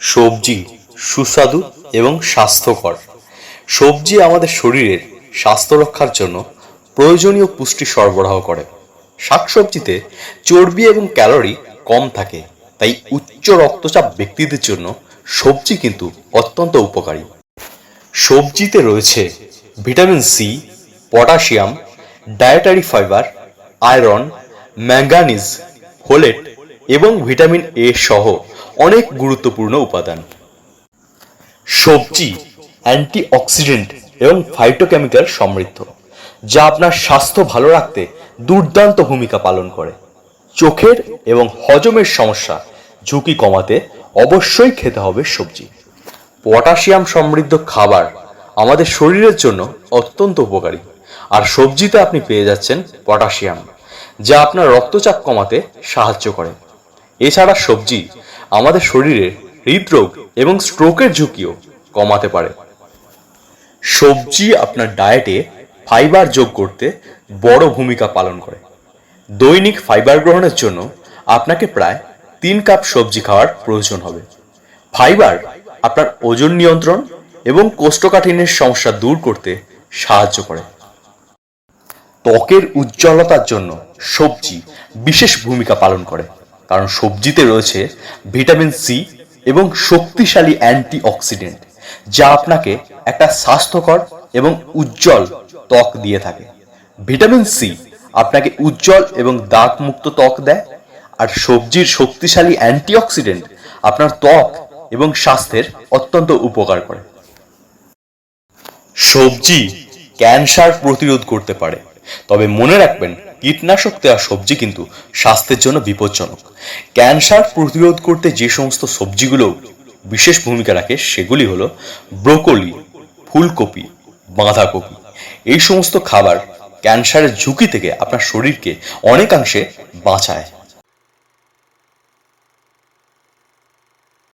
সবজি সুস্বাদু এবং স্বাস্থ্যকর। সবজি আমাদের শরীরের স্বাস্থ্য রক্ষার জন্য প্রয়োজনীয় পুষ্টি সরবরাহ করে। শাকসবজিতে চর্বি এবং ক্যালোরি কম থাকে, তাই উচ্চ রক্তচাপ ব্যক্তিদের জন্য সবজি কিন্তু অত্যন্ত উপকারী। সবজিতে রয়েছে vitamin C, potassium, dietary fibre, iron manganese folate এবং ভিটামিন এ সহ অনেক গুরুত্বপূর্ণ উপাদান। সবজি, অ্যান্টিঅক্সিডেন্ট এবং ফাইটোকেমিক্যাল সমৃদ্ধ, যা আপনার স্বাস্থ্য ভালো রাখতে দুর্দান্ত ভূমিকা পালন করে। চোখের এবং হজমের সমস্যা ঝুঁকি কমাতে অবশ্যই খেতে হবে সবজি। পটাশিয়াম সমৃদ্ধ খাবার আমাদের শরীরের জন্য অত্যন্ত উপকারী। আর সবজিতে আপনি পেয়ে যাচ্ছেন পটাশিয়াম, যা আপনার রক্তচাপ কমাতে সাহায্য করে। এছাড়া সবজি আমাদের শরীরে হৃদরোগ এবং স্ট্রোকের ঝুঁকিও কমাতে পারে। সবজি আপনার ডায়েটে ফাইবার যোগ করতে বড় ভূমিকা পালন করে। দৈনিক ফাইবার গ্রহণের জন্য আপনাকে প্রায় তিন কাপ সবজি খাওয়ার প্রয়োজন হবে। ফাইবার আপনার ওজন নিয়ন্ত্রণ এবং কোষ্ঠকাঠিন্যের সমস্যা দূর করতে সাহায্য করে। ত্বকের উজ্জ্বলতার জন্য সবজি বিশেষ ভূমিকা পালন করে। কারণ সবজিতে রয়েছে ভিটামিন সি এবং শক্তিশালী অ্যান্টিঅক্সিডেন্ট, যা আপনাকে একটা স্বাস্থ্যকর এবং উজ্জ্বল ত্বক দিয়ে থাকে। ভিটামিন সি আপনাকে উজ্জ্বল এবং দাগমুক্ত ত্বক দেয়, আর সবজির শক্তিশালী অ্যান্টিঅক্সিডেন্ট আপনার ত্বক এবং স্বাস্থ্যের অত্যন্ত উপকার করে। সবজি ক্যান্সার প্রতিরোধ করতে পারে। তবে মনে রাখবেন কীটনাশক দেওয়া সবজি কিন্তু স্বাস্থ্যের জন্য বিপজ্জনক। ক্যান্সার প্রতিরোধ করতে যে সমস্ত সবজিগুলো বিশেষ ভূমিকা রাখে সেগুলি হলো ব্রোকলি, ফুলকপি, বাঁধাকপি। এই সমস্ত খাবার ক্যান্সারের ঝুঁকি থেকে আপনার শরীরকে অনেকাংশে বাঁচায়।